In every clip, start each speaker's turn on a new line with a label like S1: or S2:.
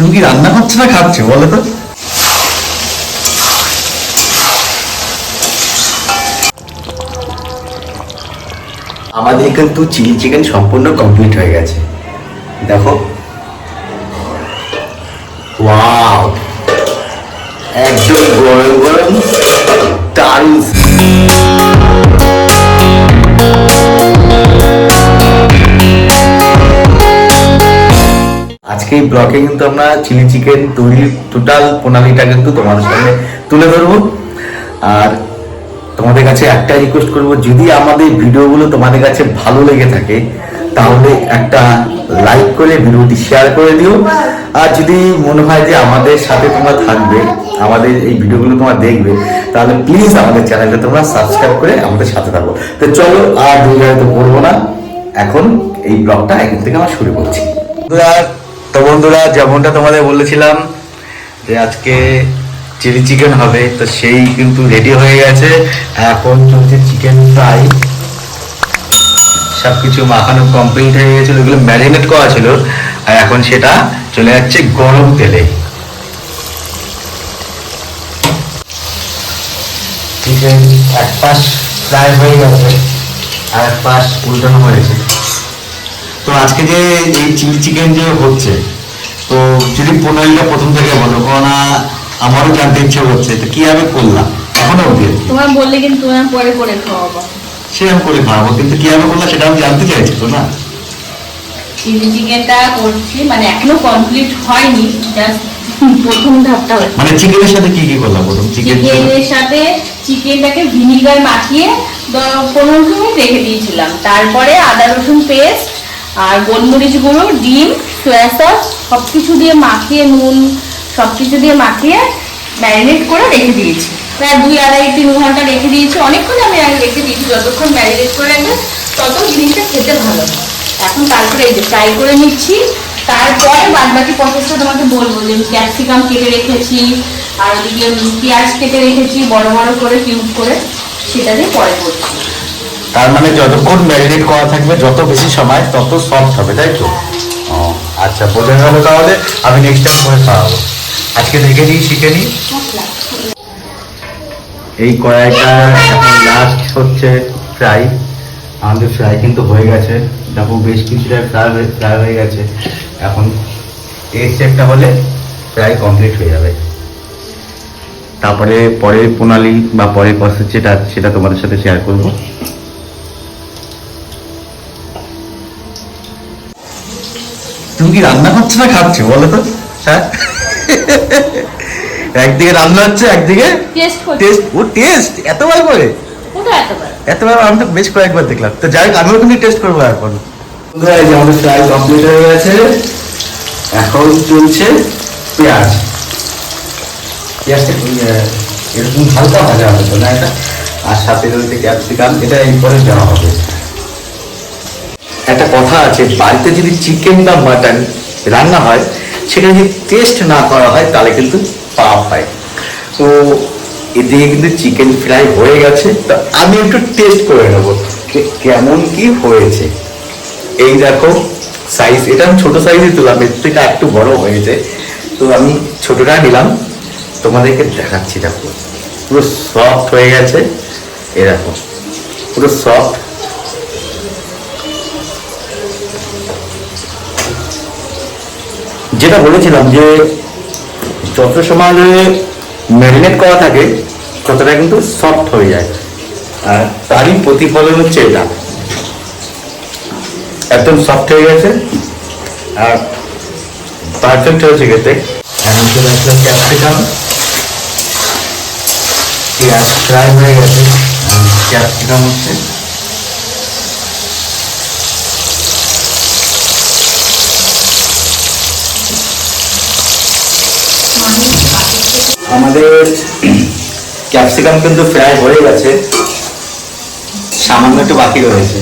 S1: তুমি কি রান্না করছ না খাচ্ছো, বলো তো? আমাদের কিন্তু চিলি চিকেন সম্পূর্ণ কমপ্লিট হয়ে গেছে। দেখো। ওয়াও। একদম গরম গরম, দারুণ আজকে এই ব্লকে কিন্তু আমরা চিলি চিকেন তৈরির টোটাল প্রণালীটা কিন্তু তোমাদের সামনে তুলে ধরবো। আর তোমাদের কাছে একটা রিকোয়েস্ট করব, যদি আমাদের ভিডিওগুলো তোমাদের কাছে ভালো লেগে থাকে, তাহলে একটা লাইক করে ভিডিওটি শেয়ার করে দিও। আর যদি মনে হয় যে আমাদের সাথে তোমরা থাকবে, আমাদের এই ভিডিওগুলো তোমরা দেখবে, তাহলে প্লিজ আমাদের চ্যানেলটা তোমরা সাবস্ক্রাইব করে আমাদের সাথে থাকো। তো চলো, আর দুই তো করব না। এখন এই ব্লগটা এখান থেকে আমরা শুরু করছি। তো বন্ধুরা, যেমনটা তোমাদের বলেছিলাম যে আজকে চিলি চিকেন হবে, তো সেই কিন্তু রেডি হয়ে গেছে। এখন চলছে চিকেন ফ্রাই। সবকিছু মাখানো কমপ্লিট হয়ে গেছিল ওগুলো ম্যারিনেট করা ছিল। আর এখন সেটা চলে যাচ্ছে গরম তেলে। চিকেন এক পাশ ফ্রাই হয়ে গেছে, আর এক পাশ উল্টানো হয়েছে। তো আজকে যে এই চিলি চিকেন যে হচ্ছে তো যদি প্রণালীটা প্রথম থেকে বলো কারণ আমারও জানতে ইচ্ছে হচ্ছে তো কীভাবে করলাম? এখনও।
S2: তোমার বললে কিন্তু তোমার পরে করে খাওয়াবো।
S1: সেরকম করে খাওয়াবো কিন্তু কীভাবে করলাম সেটা আমি জানতে চাইছি তো না।
S2: চিলি চিকেনটা করছি মানে এখনও কমপ্লিট হয়নি জাস্ট প্রথম ধাপটা হচ্ছে
S1: মানে চিকেনের সাথে কি কি করলাম প্রথম? চিকেন
S2: চিকেনের সাথে চিকেনটাকে ভিনিগার মাখিয়ে পনেরো মিনিট রেখে দিয়েছিলাম। তারপরে আদা রসুন পেস্ট আর গোলমরিচ গুঁড়ো, ডিম সয়া সস সব কিছু দিয়ে মাখিয়ে নুন সব কিছু দিয়ে মাখিয়ে ম্যারিনেট করে রেখে দিয়েছি। প্রায় দুই আড়াই তিন ঘণ্টা রেখে দিয়েছি। অনেকক্ষণ আমি আগে রেখে দিয়েছি। যতক্ষণ ম্যারিনেট করে রাখবে, তত জিনিসটা খেতে ভালো। এখন তারপরে এই যে ফ্রাই করে নিচ্ছি। তারপরে বাদ বাকি প্রসেসটা তোমাকে বলব যে ক্যাপসিকাম কেটে রেখেছি, আর ওদিকে পেঁয়াজ কেটে রেখেছি, বড় বড় করে কিউব করে, সেটা দিয়ে পরে করছি।
S1: তার মানে যতক্ষণ ম্যারিনেট করা থাকবে, যত বেশি সময়, তত সফট হবে, তাই তো? ও আচ্ছা বোঝা গেল তাহলে। আমি নেক্সট টাইম করে খাওয়াবো আজকে দেখে নিই, শিখে নিই। এই কড়াইটা এখন লাস্ট হচ্ছে ফ্রাই আমাদের ফ্রাই কিন্তু হয়ে গেছে। দেখো, বেশ কিছুটা ফ্রাই ফ্রাই হয়ে গেছে। এখন এই স্টেপটা হলে ফ্রাই কমপ্লিট হয়ে যাবে। তারপরে পরের প্রণালী বা পরের প্রসেস যেটা সেটা তোমাদের সাথে শেয়ার করব। কি রান্না করছ না খাচ্ছো? বলো তো। হ্যাঁ? একদিকে রান্না হচ্ছে একদিকে
S2: টেস্ট
S1: ও টেস্ট এতবার করে?
S2: এতবার।
S1: আমি তো বেশ কয়েকবার দেখলাম। তো যাই হোক আমিও কিন্তু টেস্ট করব এখন। বন্ধুরা, এই যে আমাদের ফ্রাই কমপ্লিট হয়ে গেছে। এখন চলছে পেঁয়াজ। পেঁয়াজটা এরকম হালকা ভাজা হবে তো না এটা? আর সাথে রয়েছে ক্যাপসিকাম এটা এরপরে দেওয়া হবে। একটা কথা আছে, বাড়িতে যদি চিকেন বা মাটন রান্না হয় সেটা যদি টেস্ট না করা হয়, তাহলে কিন্তু পাপ হয়। তো এদিকে কিন্তু চিকেন ফ্রাই হয়ে গেছে। তো আমি একটু টেস্ট করে নেব কেমন কি হয়েছে? এই দেখো সাইজ এটা আমি ছোটো সাইজই তুলাম এর থেকে একটু বড় হয়েছে। তো আমি ছোটটা নিলাম, তোমাদেরকে দেখাচ্ছি, দেখো। পুরো সফট হয়ে গেছে। এরকম পুরো সফট যেটা বলেছিলাম যে যত সময় ম্যারিনেট করা থাকে, ততটা কিন্তু সফট হয়ে যায়। আর তারই প্রতিফলন হচ্ছে এটা। একদম সফট হয়ে গেছে। আর পারফেক্ট হয়েছে খেতে। এখন চলে আসলো ক্যাপসিকাম পেঁয়াজ ফ্রাই হয়ে গেছে। ক্যাপসিকাম হচ্ছে আমাদের ক্যাপসিকাম কিন্তু ফ্রাই হয়ে গেছে। সামান্য একটু বাকি রয়েছে।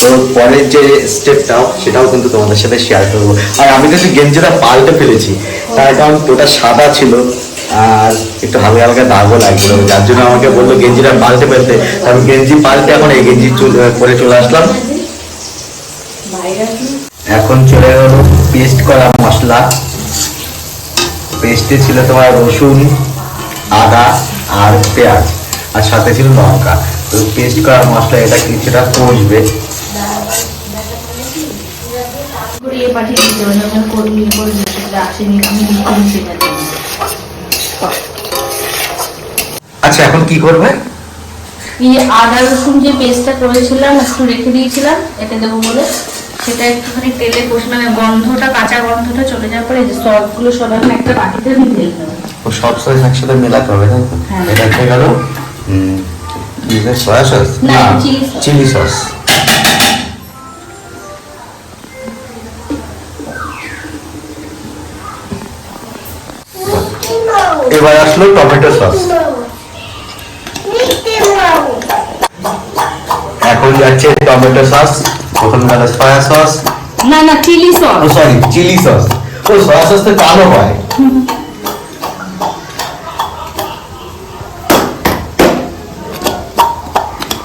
S1: তো পরের যে স্টেপটাও সেটাও কিন্তু তোমাদের সাথে শেয়ার করব। আর আমি কিন্তু গেঞ্জিটা পাল্টে ফেলেছি। তার কারণ ওটা সাদা ছিল আর একটু হালকা হালকা দাগও লাগছিল। যার জন্য আমাকে বলল গেঞ্জিটা পাল্টে ফেলতে। আমি গেঞ্জি পাল্টে এখন এই গেঞ্জি পরে চলে আসলাম। এখন চলে গেল পেস্ট করা মশলা। পেস্টে ছিল তোমার রসুন আদা আর পেঁয়াজ। আর সাথে ছিল লঙ্কা। তো পেস্ট করা মশলা এটা কিছুটা কষবে। আচ্ছা এখন কি করবে?
S2: এই আদা রসুন যে পেস্টটা করেছিলাম একটু রেখে দিয়েছিলাম এটা দেবো বলে। সেটা একটুখানি তেলে কষলাম এই গন্ধটা কাঁচা গন্ধটা চলে যাওয়ার পরে যে সসগুলো সব একটা বাটিতে আমি ঢেলে দেবো
S1: ও সব সস একসাথে মেলাতে হবে তাই তো?
S2: হ্যাঁ।
S1: এটা হয়ে গেল সয়া সস
S2: না,
S1: চিলি সস এবার আসলো টমেটো সস এখন যাচ্ছে টমেটো সস গেল সয়া সস
S2: না না চিলি সস
S1: ও সরি চিলি সস ও সয়া সস তো কালো হয়?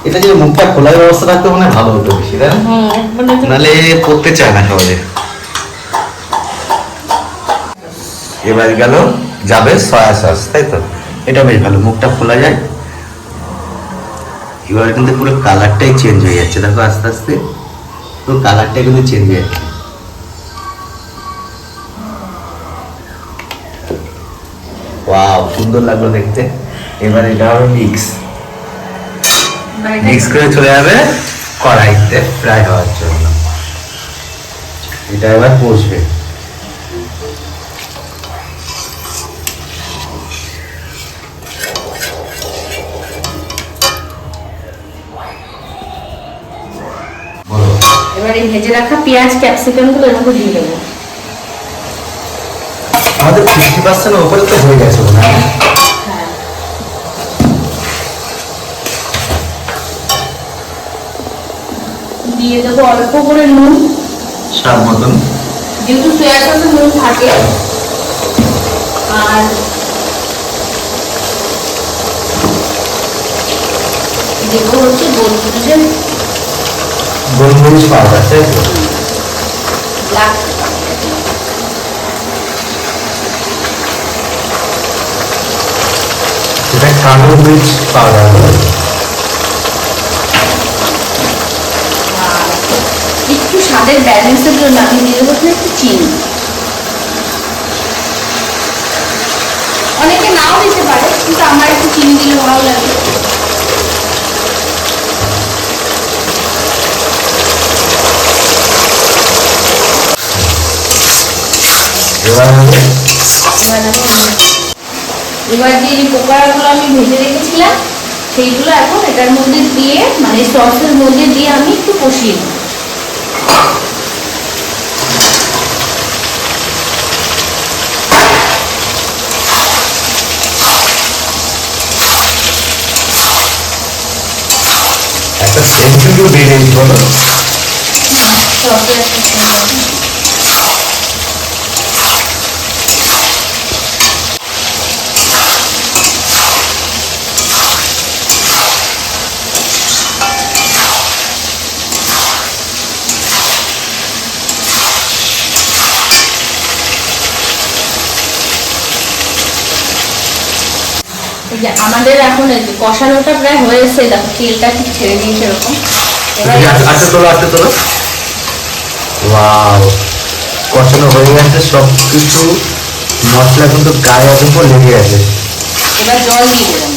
S1: এটা যদি মুখটা খোলার ব্যবস্থা থাকতো মানে ভালো হতো বেশি তাই
S2: তো-
S1: নাহলে করতে চায় না সহজে এবার গেল যাবে সয়া সস তাই তো? এটা বেশ ভালো মুখটা খোলা যায়। এবার কিন্তু পুরো কালারটাই চেঞ্জ হয়ে যাচ্ছে দেখো আস্তে আস্তে। পুরো কালারটা কিন্তু চেঞ্জ হয়ে ওয়াও সুন্দর লাগল দেখতে। এবার এটা হবে মিক্স মিক্স করে চলে যাবে কড়াইতে ফ্রাই হওয়ার জন্য। এটা এবার কষবে।
S2: ভেজে রাখা পেঁয়াজ ক্যাপসিকামগুলো এর মধ্যে দিয়ে দেবো।
S1: আমাদের ফিফটি পার্সেন্ট ওপরে তো হয়ে গেছে মনে হয়।
S2: হ্যাঁ। দিয়ে দেবো অল্প করে নুন।
S1: স্বাদ মতন।
S2: যেহেতু সোয়া সসে নুন থাকে। আর দেবো হচ্ছে গোলমরিচের
S1: পাউডার তাই তো
S2: ব্ল্যাক
S1: এটা কালো মরিচ পাউডার
S2: আর একটু স্বাদের ব্যালেন্সের জন্য আমি দিয়ে দেবো একটু চিনি। অনেকে নাও দিতে পারে কিন্তু আমার একটু চিনি দিলে ভালো লাগে।
S1: এবার
S2: আমি এবার যে পোকাগুলো আমি ভেজে রেখেছিলাম সেইগুলো এখন এটার মধ্যে দিয়ে মানে সসের মধ্যে দিয়ে আমি একটু কষিয়ে নেব।
S1: একটা সেন্টুরিও বেড়ে বলো
S2: সসের যে আমাদের এখন এই যে কষানোটা প্রায় হয়ে এসে দেখো তেলটা ঠিক ছেড়ে দিয়েছে এরকম। এবার
S1: আচ্ছা তোলো আচ্ছা তোলো। ওয়াও কষানো হয়ে গেছে সব কিছু মশলা কিন্তু গায়ে একদম পুরো লেগে গেছে।
S2: এবার জল দিয়ে দেবেন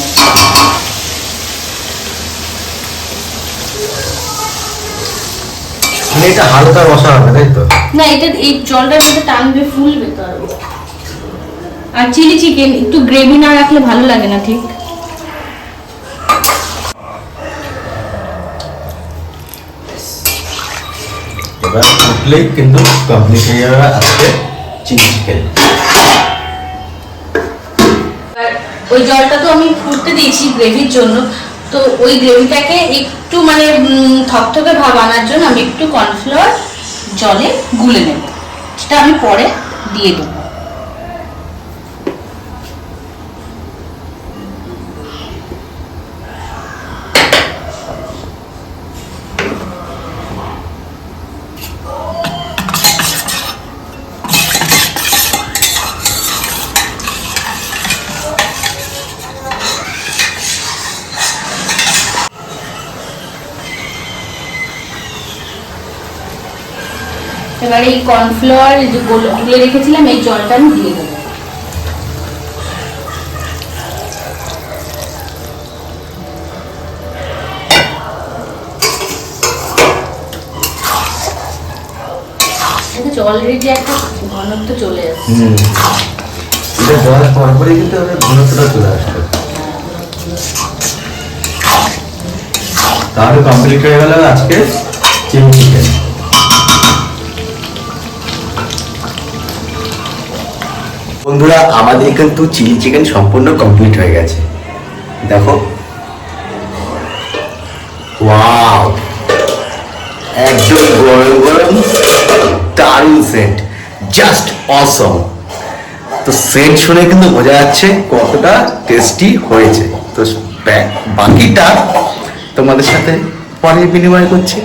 S1: মানে এটা হালকা রসা হবে তাই তো?
S2: না এটা এই জলটার মধ্যে টানবে ফুলবে তো আরও। আর চিলি চিকেন একটু গ্রেভি না রাখলে ভালো লাগে না ঠিক?
S1: এবার উঠলেই কিন্তু কমপ্লিট হয়ে যাবে আজকে চিলি চিকেন।
S2: ওই জলটা তো আমি ফুটতে দিয়েছি গ্রেভির জন্য তো ওই গ্রেভিটাকে একটু মানে থকথকে ভাব আনার জন্য আমি একটু কর্নফ্লাওয়ার জলে গুলে নেব। সেটা আমি পরে দিয়ে দেবো। এবারে এই কর্নফ্লাওয়ার যে গোল- রেখেছিলাম, এই জলটা আমি দিয়ে দেবো। অলরেডি একটা ঘনত্ব চলে আসছে।
S1: এটা দেওয়ার পর পরে কিন্তু ওদের ঘনত্বটা চলে আসবে তাহলে কমপ্লিট হয়ে গেল আজকে চিলি চিকেন বন্ধুরা, আমাদের কিন্তু চিলি চিকেন সম্পূর্ণ কমপ্লিট হয়ে গেছে। দেখো। ওয়াও একদম গরম গরম, দারুণ সেন্ট জাস্ট অসম তো সেন্ট শুনে কিন্তু বোঝা যাচ্ছে কতটা টেস্টি হয়েছে। তো বাকিটা তোমাদের সাথে পরে বিনিময় করছি।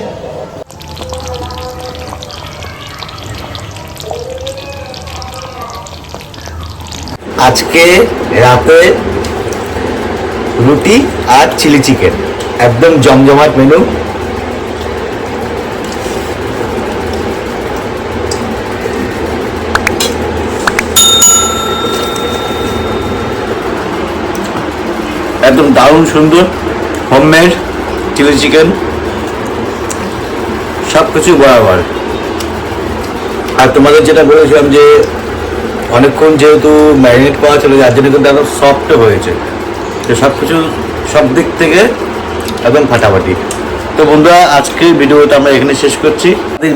S1: আজকে রাতে রুটি আর চিলি চিকেন। একদম জমজমাট মেনু। একদম দারুণ সুন্দর হোমমেড চিলি চিকেন। সব কিছু বরাবর। আর তোমাদের যেটা বলেছিলাম যে অনেকক্ষণ যেহেতু ম্যারিনেট করা ছিল, যার জন্য কিন্তু একদম সফট হয়েছে। তো সব কিছু সব দিক থেকে একদম ফাটাফাটি। তো বন্ধুরা, আজকের ভিডিওটা আমরা এখানে শেষ করছি।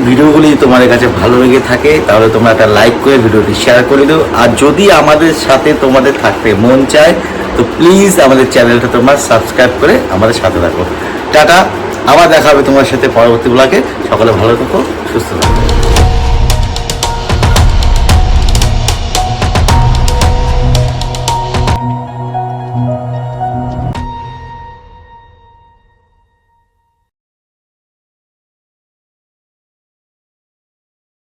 S1: ভিডিওগুলি তোমাদের কাছে ভালো লেগে থাকে, তাহলে তোমরা একটা লাইক করে ভিডিওটি শেয়ার করে দিও। আর যদি আমাদের সাথে তোমাদের থাকতে মন চায়, তো প্লিজ আমাদের চ্যানেলটা তোমরা সাবস্ক্রাইব করে আমাদের সাথে রাখো টাটা, আবার দেখা হবে তোমার সাথে পরবর্তী ব্লগে সকলে ভালো থাকো, সুস্থ থাকো।